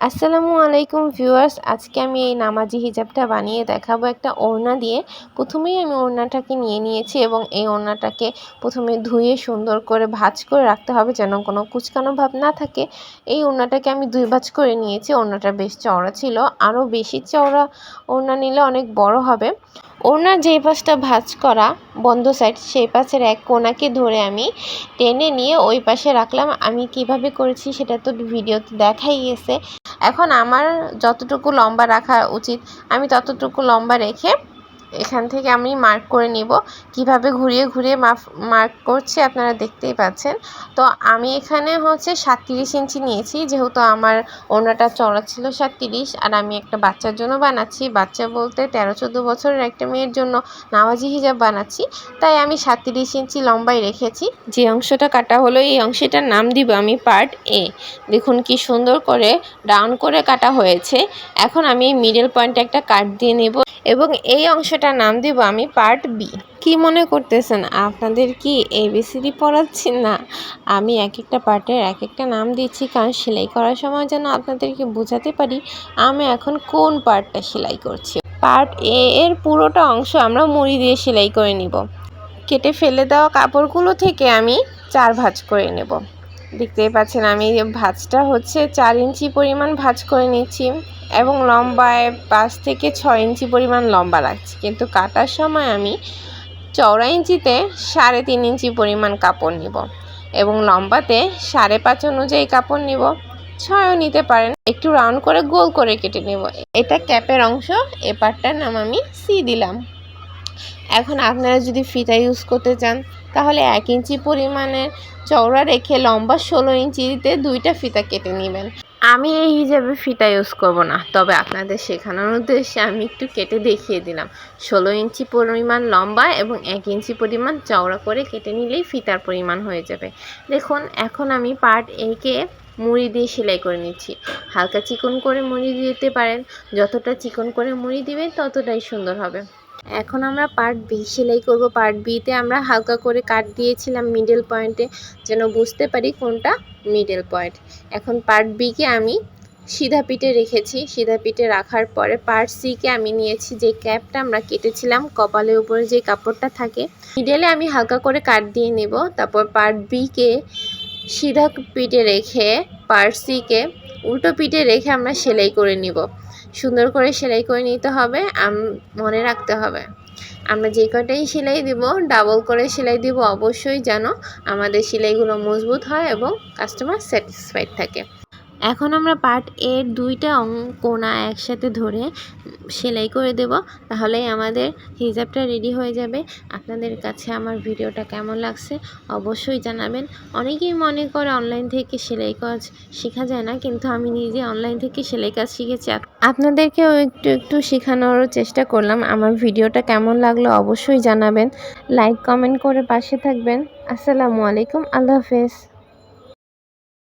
আসসালামু আলাইকুম ভিউয়ার্স, আজকে আমি এই নামাজি হিজাবটা বানিয়ে দেখাবো একটা ওড়না দিয়ে। প্রথমেই আমি ওড়নাটাকে নিয়ে নিয়েছি এবং এই ওড়নাটাকে প্রথমে ধুয়ে সুন্দর করে ভাঁজ করে রাখতে হবে যেন কোনো কুচকানো ভাব না থাকে। এই ওড়নাটাকে আমি দুই ভাজ করে নিয়েছি, ওড়নাটা বেশ চওড়া ছিল। আরও বেশি চওড়া ওড়না নিলে অনেক বড় হবে। ওড়নার যেই পাশটা ভাঁজ করা বন্ধ সাইড, সেই পাশের এক কোনাকে ধরে আমি টেনে নিয়ে ওই পাশে রাখলাম। আমি কীভাবে করেছি সেটা তো ভিডিওতে দেখাই গেছে। এখন আমার যতটুকু লম্বা রাখা উচিত আমি ততটুকু লম্বা রেখে এখান থেকে আমি মার্ক করে নিব। কীভাবে ঘুরিয়ে ঘুরিয়ে মার্ক করছি আপনারা দেখতেই পাচ্ছেন। তো আমি এখানে হচ্ছে সাতত্রিশ ইঞ্চি নিয়েছি, যেহেতু আমার ওনাটা চড়া ছিল সাতত্রিশ, আর আমি একটা বাচ্চার জন্য বানাচ্ছি। বাচ্চা বলতে তেরো, চোদ্দ বছরের একটা মেয়ের জন্য নামাজি হিজাব বানাচ্ছি। তাই আমি সাতত্রিশ ইঞ্চি লম্বাই রেখেছি। যে অংশটা কাটা হলো, এই অংশটার নাম দিব আমি পার্ট এ দেখুন কি সুন্দর করে ডাউন করে কাটা হয়েছে। এখন আমি মিডল পয়েন্টে একটা কাট দিয়ে নেব। এবং এই অংশটার নাম দিব আমি পার্ট বি কি মনে করতেছেন? আপনাদের কি এবিসিডি পড়াচ্ছি? না, আমি এক একটা পার্টের এক একটা নাম দিচ্ছি, কারণ সেলাই করার সময় যেন আপনাদেরকে বোঝাতে পারি আমি এখন কোন পার্টটা সেলাই করছি। পার্ট এ এর পুরোটা অংশ আমরা মুড়ি দিয়ে সেলাই করে নিব। কেটে ফেলে দেওয়া কাপড়গুলো থেকে আমি চার ভাঁজ করে নেব। দেখতেই পাচ্ছেন আমি ভাঁজটা হচ্ছে চার ইঞ্চি পরিমাণ ভাঁজ করে নিচ্ছি এবং লম্বায় পাঁচ থেকে ছয় ইঞ্চি পরিমাণ লম্বা রাখছি। কিন্তু কাটার সময় আমি চওড়া ইঞ্চিতে সাড়ে তিন ইঞ্চি পরিমাণ কাপড় নিব এবং লম্বাতে সাড়ে পাঁচ অনুযায়ী কাপড় নিব। ছয়ও নিতে পারেন, একটু রাউন্ড করে গোল করে কেটে নেব। এটা ক্যাপের অংশ, এ পার্টটার নাম আমি সি দিলাম। এখন আপনারা যদি ফিতা ইউজ করতে চান তাহলে এক ইঞ্চি পরিমাণের চওড়া রেখে লম্বা ষোলো ইঞ্চিতে দুইটা ফিতা কেটে নেবেন। আমি এই হিসাবে ফিতা ইউজ করব না, তবে আপনাদের শেখানোর উদ্দেশ্যে আমি একটু কেটে দেখিয়ে দিলাম। ষোলো ইঞ্চি পরিমাণ লম্বা এবং এক ইঞ্চি পরিমাণ চওড়া করে কেটে নিলেই ফিতার পরিমাণ হয়ে যাবে। দেখুন, এখন আমি পার্ট একে মুড়ি দিয়ে সেলাই করে নিচ্ছি। হালকা চিকন করে মুড়ি দিতে পারেন, যতটা চিকন করে মুড়ি দিবেন ততটাই সুন্দর হবে। এখন আমরা পার্ট বি সেলাই করব পার্ট বিতে আমরা হালকা করে কাট দিয়েছিলাম মিডল পয়েন্টে যেন বুঝতে পারি কোনটা মিডল পয়েন্ট এখন পার্ট বিকে আমি সিধা পিঠে রেখেছি। সিধা পিঠে রাখার পরে পার্ট সিকে আমি নিয়েছি, যে ক্যাপটা আমরা কেটেছিলাম, কপালের উপরে যে কাপড়টা থাকে মিডলে আমি হালকা করে কাট দিয়ে নেব। তারপর পার্ট বিকে সিধা পিঠে রেখে পার্ট সিকে উল্টো পিঠে রেখে আমরা সেলাই করে নিব। সুন্দর করে সেলাই করে নিতে হবে মনে রাখতে হবে। আমরা যে কটাই সেলাই দিব ডাবল করে সেলাই দিব, অবশ্যই যেন আমাদের সেলাইগুলো মজবুত হয় এবং কাস্টমার স্যাটিসফাইড থাকে। এখন আমরা পার্ট এর দুইটা কোনা একসাথে ধরে সেলাই করে দেব, তাহলেই আমাদের হিজাবটা রেডি হয়ে যাবে। আপনাদের কাছে আমার ভিডিওটা কেমন লাগছে অবশ্যই জানাবেন। অনেকেই মনে করে অনলাইন থেকে সেলাই কাজ শেখা যায় না, কিন্তু আমি নিজে অনলাইন থেকে সেলাই কাজ শিখেছি। আপনাদেরকেও একটু একটু শেখানোর চেষ্টা করলাম। আমার ভিডিওটা কেমন লাগল অবশ্যই জানাবেন। লাইক কমেন্ট করে পাশে থাকবেন। আসসালামু আলাইকুম। আল্লাহ হাফেজ।